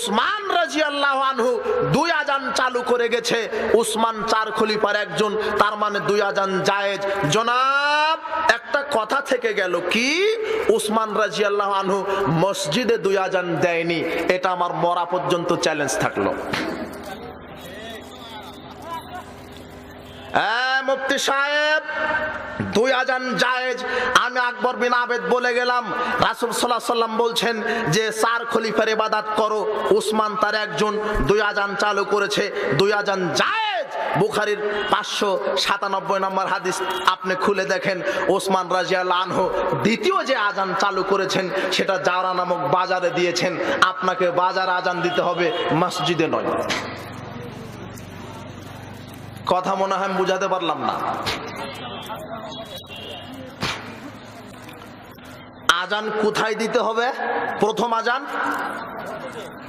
ওসমান রাজি আল্লাহ আনহু দুই আজান চালু করে গেছে। উসমান চার খলিফার একজন, তার মানে দুই আজান জায়েজ। জনাব, একটা কথা থেকে গেল কি? উসমান রাজি আল্লাহ আনহু মসজিদে দুই আজান দেয়নি। এটা আমার মরা পর্যন্ত চ্যালেঞ্জ থাকল। মুফতি সাহেব, দুই আজান জায়েজ। আকবর বিন আবেদ বলে গেলাম, রাসুল সাল্লাহ সাল্লাম বলছেন যে চার খলিফার ইবাদাত করো, উসমান তার একজন দুই আজান চালু করেছে, দুই আজান জায়েজ। বুখারির পাঁচশো সাতানব্বই নম্বর হাদিস আপনি খুলে দেখেন ওসমান রাজিয়াল আনহু দ্বিতীয় যে আজান চালু করেছেন, সেটা জাওরা নামক বাজারে দিয়েছেন। আপনাকে বাজার আজান দিতে হবে, মসজিদে নয়। কথা মনে হয় বুঝাতে পারলাম না। আজান কোথায় দিতে হবে? প্রথম আজান?